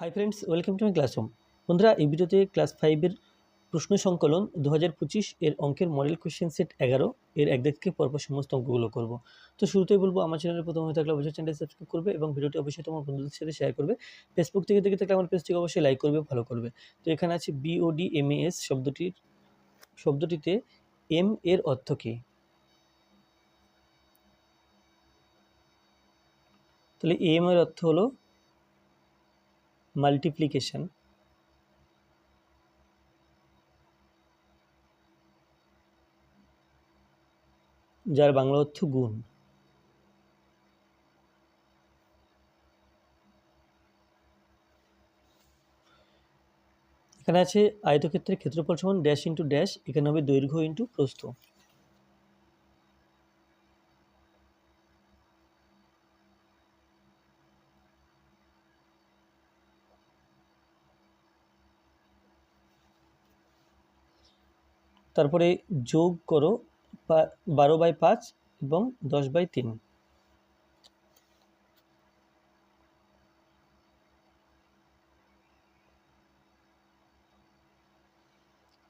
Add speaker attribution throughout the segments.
Speaker 1: Hi friends welcome to my classroom বন্ধুরা, এই ভিডিওতে ক্লাস ফাইভের প্রশ্ন সংকলন দু হাজার পঁচিশ এর অঙ্কের মডেল কোশ্চেন সেট এগারো। এর একদিক থেকে পরপর সমস্ত অঙ্কগুলো করব। তো শুরুতেই বলব, আমার চ্যানেলে প্রথম হয়ে থাকলে অবশ্যই চ্যানেল সাবস্ক্রাইব করবে এবং ভিডিওটি অবশ্যই তোমার বন্ধুদের সাথে শেয়ার করবে। ফেসবুক থেকে দেখে থাকলে আমার পেজটিকে অবশ্যই লাইক করবে ভালো করবে। তো এখানে আছে বিওডি এস শব্দটির, শব্দটিতে এম এর অর্থ কী? তাহলে এম এর অর্থ হলো মাল্টিপ্লিকেশন যার বাংলা অর্থ গুণ। এখানে আছে আয়তক্ষেত্রের ক্ষেত্রফল সমান ড্যাশ ইন্টু ড্যাশ এখানে হবে দৈর্ঘ্য ইন্টু প্রস্থ। তারপরে যোগ করো বারো বাই পাঁচ এবং দশ বাই তিন।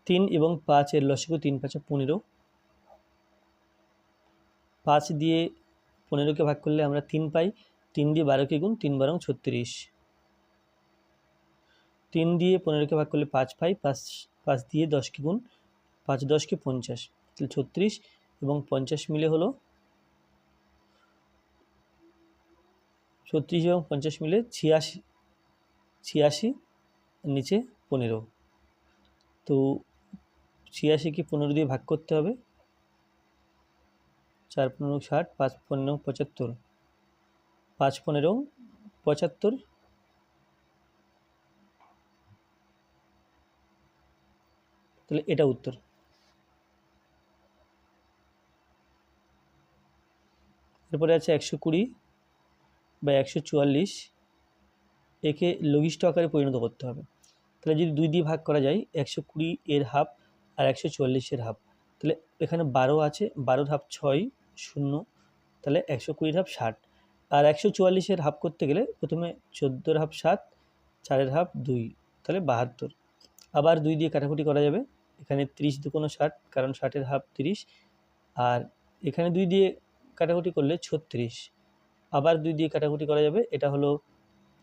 Speaker 1: তিন এবং পাঁচের লসগু তিন পাঁচে পনেরো। পাঁচ দিয়ে পনেরোকে ভাগ করলে আমরা তিন পাই। তিন দিয়ে বারোকে গুণ তিন বারং ছত্রিশ। তিন দিয়ে পনেরোকে ভাগ করলে পাঁচ পাই। পাঁচ পাঁচ দিয়ে দশকে গুণ পাঁচ দশকে পঞ্চাশ, তাহলে ছত্রিশ এবং পঞ্চাশ মিলে হলো ছত্রিশ এবং পঞ্চাশ মিলে ছিয়াশি ছিয়াশি নিচে পনেরো। তো ছিয়াশিকে পনেরো দিয়ে ভাগ করতে হবে। চার পনেরো ষাট, পাঁচ পনেরো পঁচাত্তর। পাঁচ পনেরো পঁচাত্তর তাহলে এটা উত্তর। এরপরে আছে একশো কুড়ি বা একশো চুয়াল্লিশ। একে লঘিষ্ঠ আকারে পরিণত করতে হবে। তাহলে যদি দুই দিয়ে ভাগ করা যায়, একশো কুড়ি এর হাফ আর একশো চুয়াল্লিশের হাফ তাহলে এখানে বারো আছে, বারোর হাফ ছয়, শূন্য। তাহলে একশো কুড়ির হাফ ষাট। আর একশো চুয়াল্লিশের হাফ করতে গেলে প্রথমে চোদ্দোর হাফ সাত, চারের হাফ দুই, তাহলে বাহাত্তর। আবার দুই দিয়ে কাটাকুটি করা যাবে। এখানে ত্রিশ দুকোনো ষাট, কারণ ষাটের হাফ তিরিশ। আর এখানে দুই দিয়ে কাটাকুটি করলে ছত্রিশ। আবার দুই দিয়ে কাটাকুটি করা যাবে, এটা হলো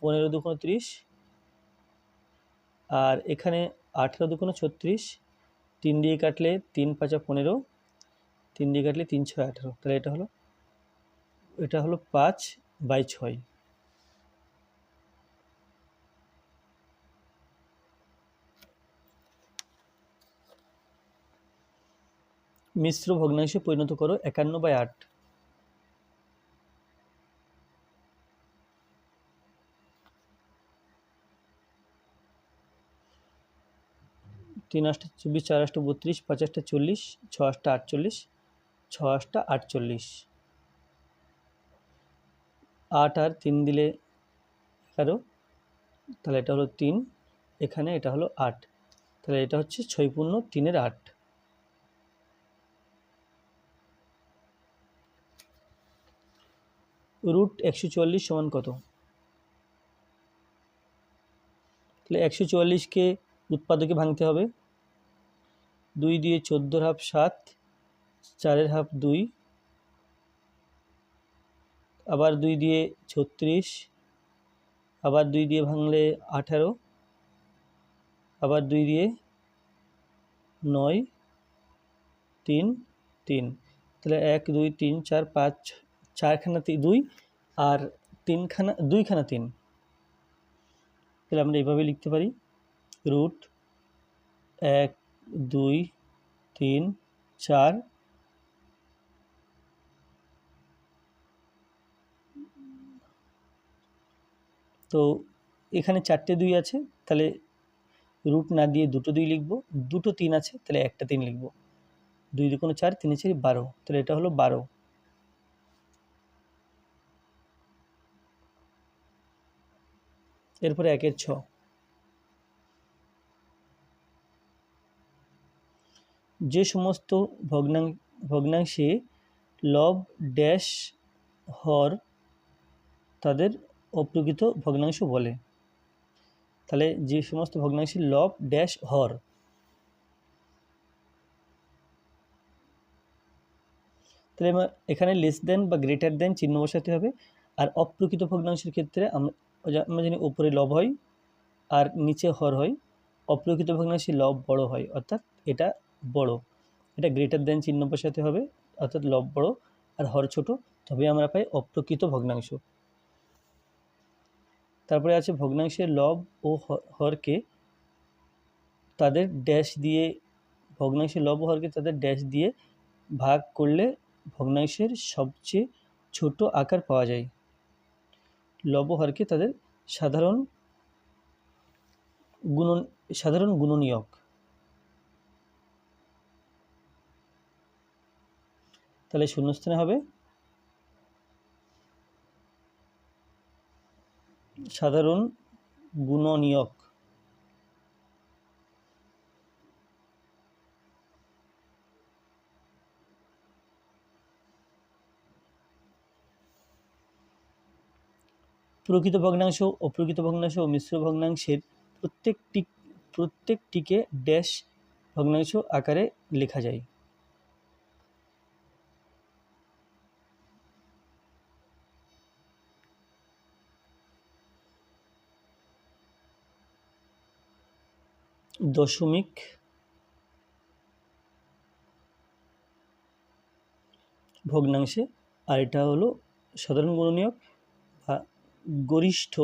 Speaker 1: পনেরো দুকোনো ত্রিশ। আর এখানে আঠেরো দুকোনো ছত্রিশ, তিন দিয়ে কাটলে তিন পাঁচা পনেরো, তিন দিয়ে কাটলে তিন ছয় আঠেরো। তাহলে এটা হলো এটা হলো পাঁচ বাই ছয়। মিশ্র ভগ্নাংশে পরিণত করো একান্ন বাই আট। তিন আটটা চব্বিশ, চার আটটা বত্রিশ, পাঁচ আটটা চল্লিশ, ছ আটটা আটচল্লিশ, ছ আটটা আটচল্লিশ। আট আর তিন দিলে এগারো, তাহলে এটা হলো তিন, এখানে এটা হলো আট, তাহলে এটা হচ্ছে ছয় পূর্ণ তিনের আট। রুট একশো চুয়াল্লিশ সমান কত? তাহলে একশো চুয়াল্লিশকে উৎপাদকে ভাঙতে হবে। দুই দিয়ে চোদ্দোর হাফ সাত, চারের হাফ দুই, আবার দুই দিয়ে ছত্রিশ, আবার দুই দিয়ে ভাঙলে আঠারো, আবার দুই দিয়ে নয়, তিন তিন। তাহলে এক, দুই, তিন, চার, পাঁচ, চারখানা দুই আর তিনখানা, দুইখানা তিন। তাহলে আমরা এভাবে লিখতে পারি। রুট এক, দুই তিন, চার। তো এখানে চারটে দুই আছে, তাহলে রুট না দিয়ে দুটো দুই লিখব। দুটো তিন আছে, তাহলে একটা তিন লিখব। দুই দুকোনো চার, তিনে চারি বারো, তাহলে এটা হলো বারো। এরপরে একের ছ। যে সমস্ত ভগ্নাং ভগ্নাংশে লব ড্যাশ হর তাদের অপ্রকৃত ভগ্নাংশ বলে। তাহলে যে সমস্ত ভগ্নাংশে লব ড্যাশ হর, তাহলে এখানে লেস দেন বা গ্রেটার দেন চিহ্ন বসাতে হবে। আর অপ্রকৃত ভগ্নাংশের ক্ষেত্রে আমরা জানি উপরে লব হয় আর নিচে হর হয়। অপ্রকৃত ভগ্নাংশে লব বড় হয়, অর্থাৎ এটা বড়। এটা গ্রেটার দেন চিহ্ন বসাতে হবে, অর্থাৎ লব বড় আর হর ছোট তবে আমরা পাই অপ্রকৃত ভগ্নাংশ। তারপরে আছে ভগ্নাংশের লব ও হরকে তাদের ড্যাশ দিয়ে, ভগ্নাংশের লব ও হরকে তাদের ড্যাশ দিয়ে ভাগ করলে ভগ্নাংশের সবচেয়ে ছোট আকার পাওয়া যায়। লব হরকে তাদের সাধারণ গুণন, সাধারণ গুণনীয়ক। তাহলে শূন্যস্থানে হবে। সাধারণ গুণনীয়ক। প্রকৃত ভগ্নাংশ অপ্রকৃত ভগ্নাংশ ও মিশ্র ভগ্নাংশের প্রত্যেকটি, প্রত্যেকটিকে ড্যাশ ভগ্নাংশ আকারে লেখা যায়। দশমিক ভগ্নাংশে আর এটা হলো সাধারণ গুণনীয়ক বা গরিষ্ঠ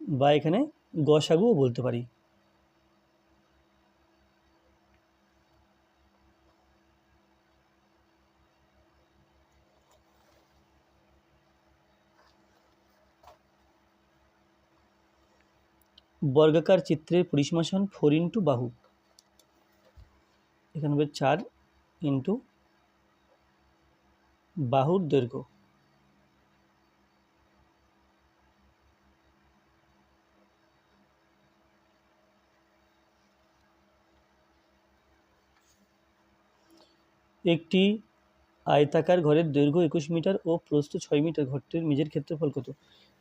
Speaker 1: বা এখানে গসাগুও বলতে পারি। বর্গাকার চিত্রের পরিসীমাসন ফোর ইন্টু বাহু। এখানে হবে চার ইন্টু বাহুর দৈর্ঘ্য। একটি আয়তাকার ঘরের দৈর্ঘ্য একুশ মিটার ও প্রস্থ ছয় মিটার। ঘরটির মেঝের ক্ষেত্রফল কত?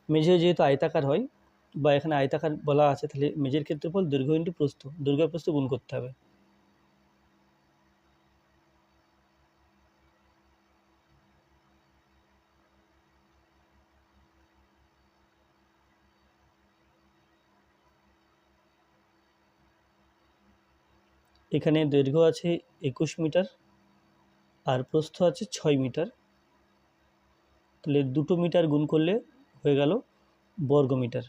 Speaker 1: মেঝে যেহেতু আয়তাকার হয় বা এখানে আয়তাকার বলা আছে, তাহলে মেঝের ক্ষেত্রফল দৈর্ঘ্য ইন্টু প্রস্থ দৈর্ঘ্য প্রস্থ গুণ করতে হবে। এখানে দৈর্ঘ্য আছে একুশ মিটার, আর প্রস্থ আছে ছয় মিটার। তাহলে দুটো মিটার গুণ করলে হয়ে গেল বর্গ মিটার।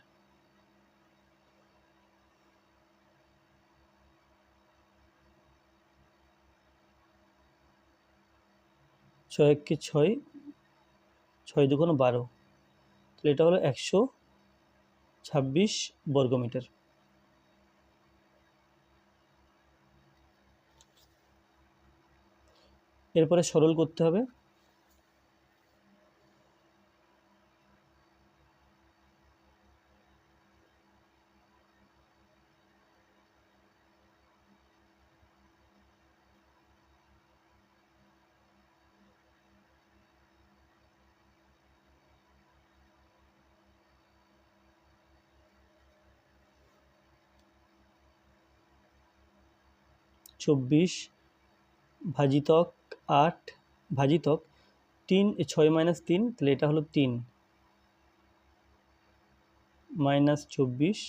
Speaker 1: ছয় এককে ছয় ছয় দুগুণ বারো। তাহলে এটা হলো একশো ছাব্বিশ বর্গমিটার। এরপরে সরল করতে হবে। চব্বিশ ভাজিতক আট ভাজিতক তিন ছয় মাইনাস তিন, তাহলে এটা হলো তিন। মাইনাস চব্বিশ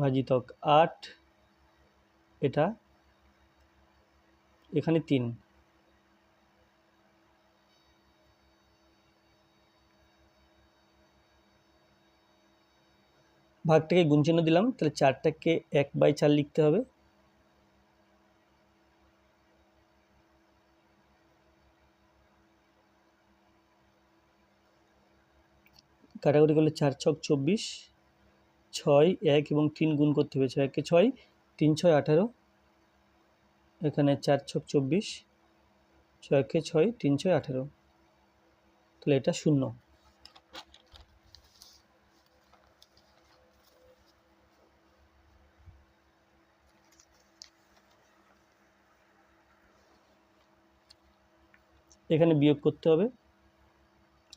Speaker 1: ভাজিতক আট, এটা এখানে তিন। ভাগটাকে গুণ দিলাম, তাহলে চারটাকে এক বাই চার লিখতে হবে। কাটাকুটি করলে চার ছক চব্বিশ, ছয় এক এবং তিন গুণ করতে হবে ছয় একে ছয়, তিন ছয় আঠারো, এখানে চার ছক চব্বিশ, ছয় একে ছয়, তিন ছয় আঠারো। তাহলে এটা শূন্য। এখানে বিয়োগ করতে হবে।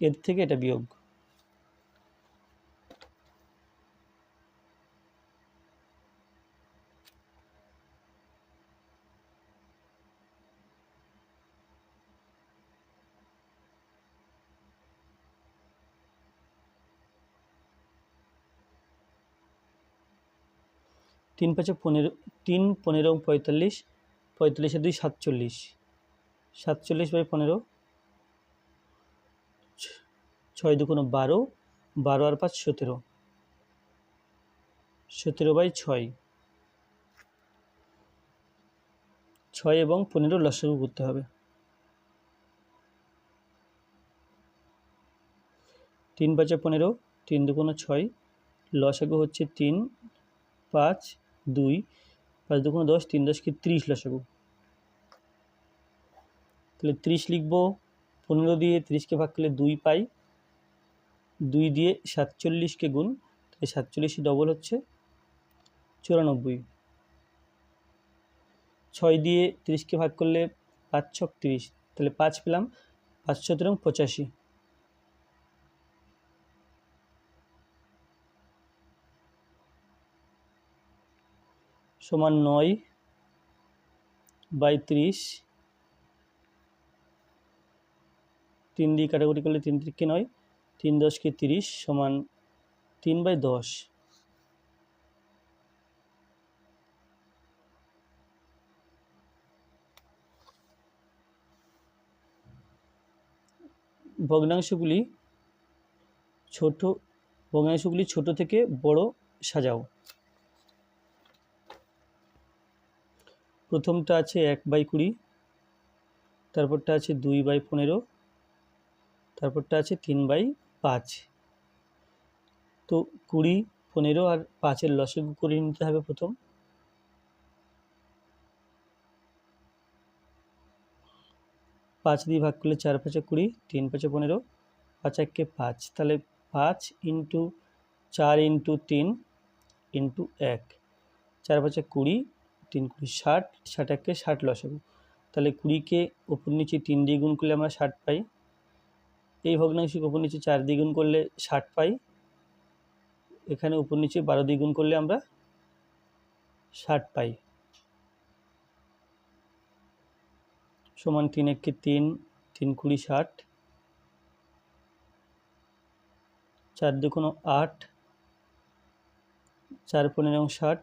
Speaker 1: এর থেকে এটা বিয়োগ। তিন পাঁচে পনেরো, তিন, পনেরো, পঁয়তাল্লিশ, পঁয়তাল্লিশে দুই, সাতচল্লিশ। সাতচল্লিশ বাই পনেরো, ছয় দুগুণ বারো বারো আর পাঁচ সতেরো। সতেরো বাই ছয়। ছয় এবং পনেরো লসাগু করতে হবে। তিন পাঁচে পনেরো, তিন দুগুণ ছয়, লসাগু হচ্ছে তিন, পাঁচ দুই, পাঁচ দুগুণ দশ, তিন দশকে ত্রিশ লসাগু। তাহলে ত্রিশ লিখব, পনেরো দিয়ে ত্রিশকে ভাগ করলে দুই পাই, দুই দিয়ে সাতচল্লিশকে গুণ, তাহলে সাতচল্লিশই ডবল হচ্ছে চুরানব্বই। ছয় দিয়ে ত্রিশকে ভাগ করলে পাঁচ ছক তিরিশ, তাহলে পাঁচ পেলাম পাঁচ সতেরো পঁচাশি। সমান নয় বাই ত্রিশ। তিন দিয়ে কাটাকুটি করলে তিন তিরিখকে নয়, তিন দশকে তিরিশ সমান তিন বাই দশ। ভগ্নাংশগুলি ছোট ভগ্নাংশগুলি ছোট থেকে বড় সাজাও। প্রথমটা আছে এক বাই কুড়ি, তারপরটা আছে দুই বাই পনেরো, তারপরটা আছে তিন বাই পাঁচ। তো কুড়ি, পনেরো আর পাঁচের লসগু করে নিতে হবে প্রথম। পাঁচ দিয়ে ভাগ করলে চার পাঁচে কুড়ি, তিন পাঁচে পনেরো, পাঁচ এককে পাঁচ। তাহলে পাঁচ ইন্টু চার ইন্টু তিন ইন্টু এক। চার পাঁচে কুড়ি তিন কুড়ি ষাট ষাট এককে ষাট লসাগু। তাহলে কুড়িকে উপর নিচে তিন দিয়ে গুণ করলে আমরা ষাট পাই। এই ভগ্নাংশকে উপর নিচে চার দিয়ে গুণ করলে ষাট পাই। এখানে উপর নিচে বারো দিয়ে গুণ করলে আমরা ষাট পাই। সমান তিন এককে তিন তিন কুড়ি ষাট। চার দুগুণ আট, চার পনেরো ষাট।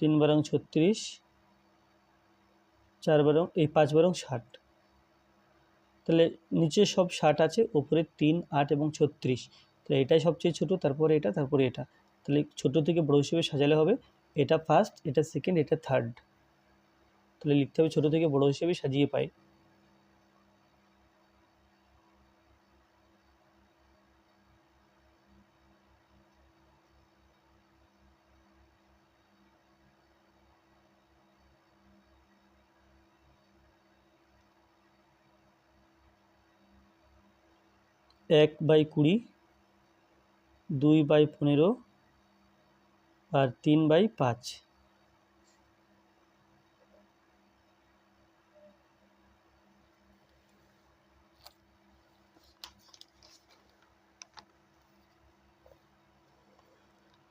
Speaker 1: তিন বারং ছত্রিশ, চার বারং, এই পাঁচ বারং ষাট। তাহলে নিচে সব ষাট আছে, ওপরে তিন, আট এবং ছত্রিশ। তাহলে এটাই সবচেয়ে ছোট, তারপরে এটা তারপরে এটা। তাহলে ছোট থেকে বড় হিসেবে সাজালে হবে, এটা ফার্স্ট এটা সেকেন্ড এটা থার্ড তাহলে লিখতে হবে ছোট থেকে বড় হিসেবে সাজিয়ে পাই। এক বাই কুড়ি, দুই বাই পনেরো আর তিন বাই পাঁচ।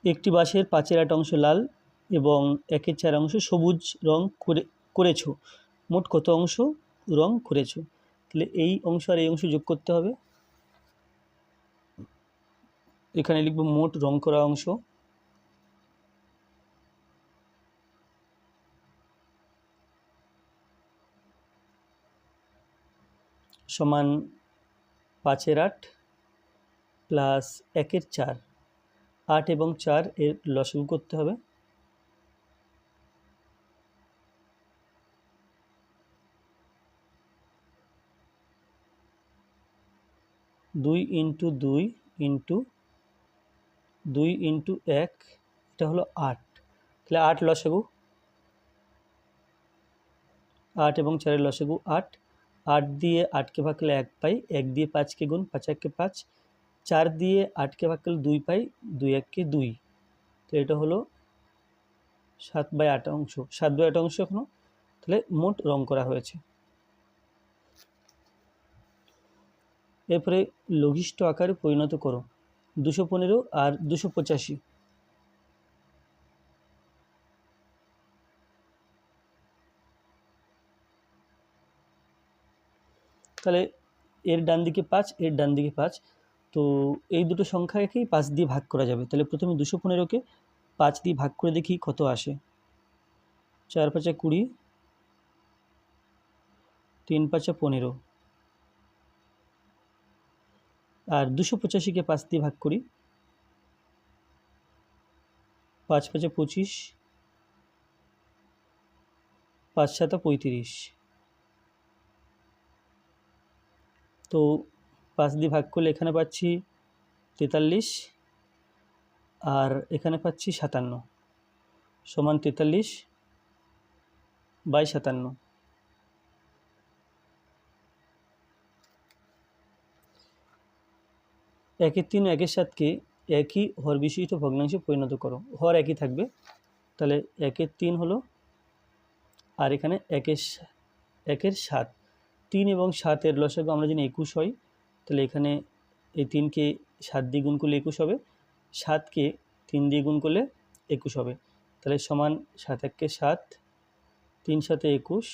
Speaker 1: একটি বাঁশের পাঁচের আট অংশ লাল এবং একের চার অংশ সবুজ রং করে করেছ। মোট কত অংশ রং করেছ? তাহলে এই অংশ আর এই অংশ যোগ করতে হবে। এখানে লিখব মোট রং করা অংশ। সমান পাঁচের আট প্লাস একের চার। আট এবং চার এর লসগু করতে হবে। দুই ইন্টু দুই ইন্টু দুই ইন্টু এক, এটা হলো আট। তাহলে আট লসাগু আট এবং চারের লসাগু আট। আট দিয়ে আটকে ভাগ করলে এক পাই। এক দিয়ে পাঁচকে গুণ, পাঁচ এককে পাঁচ। চার দিয়ে আটকে ভাগ করলে দুই পাই, দুই এককে দুই। তো এটা হলো সাত বাই আট অংশ। সাত বাই আট অংশ এখনও। তাহলে মোট রং করা হয়েছে। এরপরে লঘিষ্ঠ আকারে পরিণত করো। দুশো পনেরো আর দুশো পঁচাশি। তাহলে এর ডান দিকে পাঁচ, এর ডান দিকে পাঁচ। তো এই দুটো সংখ্যাকেই পাঁচ দিয়ে ভাগ করা যাবে। তাহলে প্রথমে দুশো পনেরোকে পাঁচ দিয়ে ভাগ করে দেখি কত আসে। চার পাঁচা কুড়ি, তিন পাঁচা পনেরো। আর দুশো পঁচাশিকে পাঁচ দিয়ে ভাগ করি। পাঁচ পাঁচা পঁচিশ, পাঁচ সাতা পঁয়ত্রিশ। তো পাঁচ দিয়ে ভাগ করলে এখানে পাচ্ছি তেতাল্লিশ আর এখানে পাচ্ছি সাতান্ন। সমান তেতাল্লিশ বাই সাতান্ন। একের তিন একের সাতকে একই হর বিশিষ্ট ভগ্নাংশে পরিণত করো। হর একই থাকবে। তাহলে একের তিন হলো আর এখানে একের একের সাত। তিন এবং সাতের লসাগু আমরা জানি একুশ হয়। তাহলে এখানে এই তিনকে সাত দিয়ে গুণ করলে একুশ হবে। সাতকে তিন দিয়ে গুণ করলে একুশ হবে। তাহলে সমান সাত এককে সাত, তিন সাথে একুশ।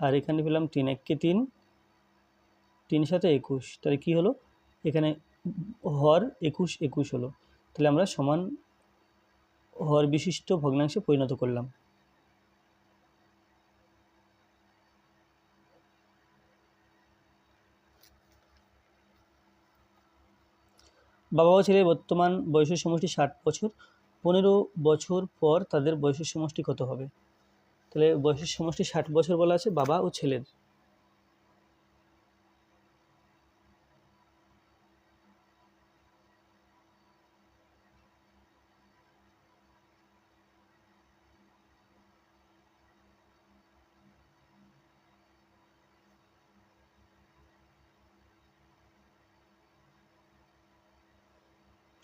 Speaker 1: আর এখানে পেলাম তিন এককে তিন তিন সাথে একুশ। তাহলে কি হলো? এখানে হর একুশ একুশ হলো। তাহলে আমরা সমান হর বিশিষ্ট ভগ্নাংশে পরিণত করলাম। বাবা ও ছেলের বর্তমান বয়সের সমষ্টি ষাট বছর। পনেরো বছর পর তাদের বয়সের সমষ্টি কত হবে? তাহলে বয়সের সমষ্টি ষাট বছর বলা আছে বাবা ও ছেলের।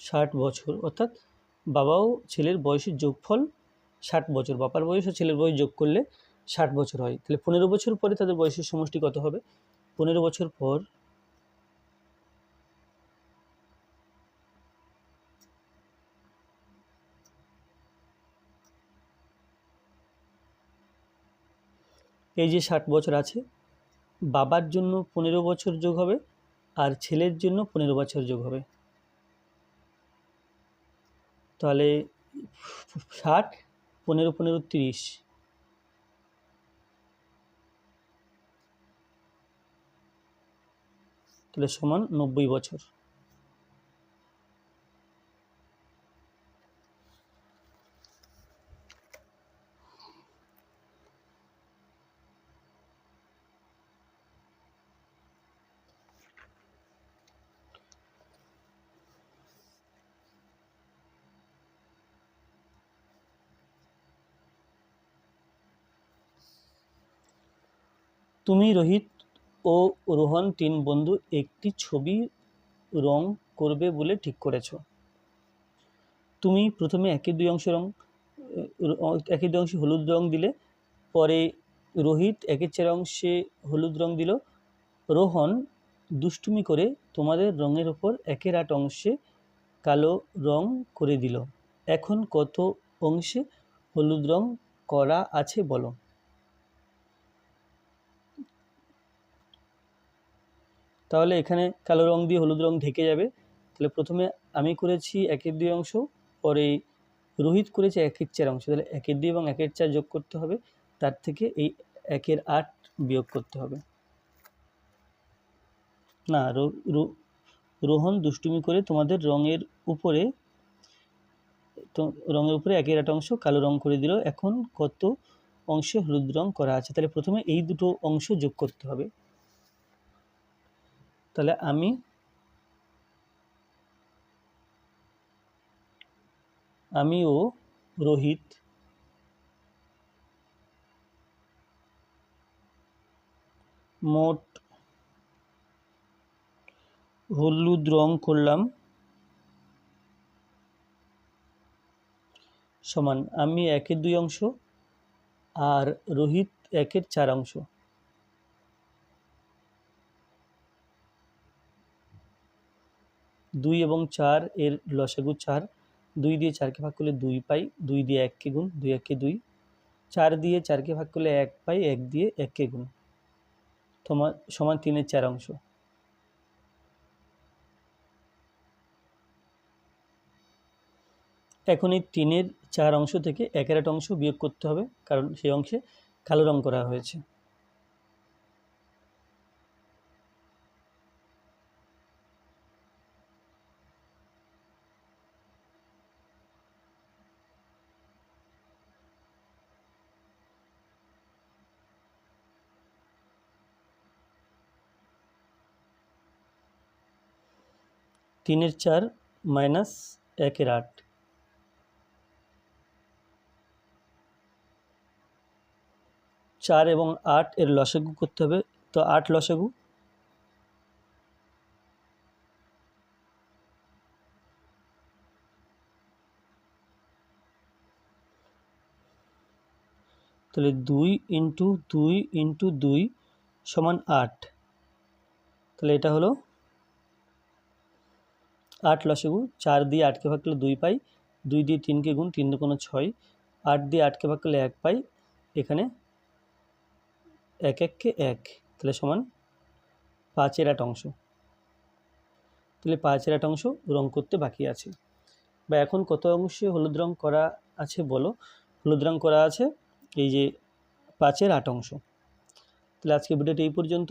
Speaker 1: ষাট বছর, অর্থাৎ বাবা ও ছেলের বয়সের যোগফল ষাট বছর, বাবার বয়স ও ছেলের বয়স যোগ করলে ষাট বছর হয়। তাহলে পনেরো বছর পরে তাদের বয়সের সমষ্টি কত হবে? পনেরো বছর পর এই যে ষাট বছর আছে, বাবার জন্য পনেরো বছর যোগ হবে আর ছেলের জন্য পনেরো বছর যোগ হবে। তাহলে ষাট পনেরো পনেরো তিরিশ। তাহলে সমান নব্বই বছর। তুমি রোহিত ও রোহন তিন বন্ধু একটি ছবি রং করবে বলে ঠিক করেছ। তুমি প্রথমে একের দুই অংশ রং একের দুই অংশে হলুদ রং দিলে, পরে রোহিত একের চার অংশে হলুদ রং দিল। রোহন দুষ্টুমি করে তোমাদের রঙের ওপর একের আট অংশে কালো রং করে দিল। এখন কত অংশে হলুদ রং করা আছে বলো। তাহলে এখানে কালো রং দিয়ে হলুদ রং ঢেকে যাবে। তাহলে প্রথমে আমি করেছি একের দুই অংশ, পরে রোহিত করেছে একের চার অংশ। তাহলে একের দুই এবং একের চার যোগ করতে হবে। তার থেকে এই একের আট বিয়োগ করতে হবে। না রোহন দুষ্টুমি করে তোমাদের রঙের উপরে, তো রঙের উপরে একের আট অংশ কালো রং করে দিল। এখন কত অংশে হলুদ রং করা আছে? তাহলে প্রথমে এই দুটো অংশ যোগ করতে হবে। তাহলে আমি আমি ও রোহিত মোট হলুদ রং করলাম সমান আমি একের দুই অংশ আর রোহিত একের চার অংশ। দুই এবং চার এর লসাগু চার, দুই দিয়ে চারকে ভাগ করলে দুই পাই, দুই দিয়ে এককে গুণ, দুই এককে দুই। চার দিয়ে চারকে ভাগ করলে এক পাই, এক দিয়ে এককে গুণ। তোমার সমান তিনের চার অংশ। এখন এই তিনের চার অংশ থেকে একটা অংশ বিয়োগ করতে হবে, কারণ সেই অংশে কালো রং করা হয়েছে। তিনের চার মাইনাস একের আট। চার এবং আট এর লসাগু করতে হবে। তো আট লসাগু। তাহলে দুই ইন্টু দুই ইন্টু দুই সমান আট। তাহলে এটা হলো আট লসাগু চার দিয়ে আটকে ভাগ করলে দুই পাই, দুই দিয়ে তিনকে গুণ, তিন দুগুণ ছয়, আট দিয়ে আটকে ভাগ করলে এক পাই, এখানে এক এককে এক, তাহলে সমান পাঁচের আট অংশ। তাহলে পাঁচের আট অংশ রং করতে বাকি আছে। বা এখন কত অংশে হলুদ রং করা আছে বলো? হলুদ রং করা আছে এই যে পাঁচের আট অংশ। তাহলে আজকে ভিডিওটি এই পর্যন্ত।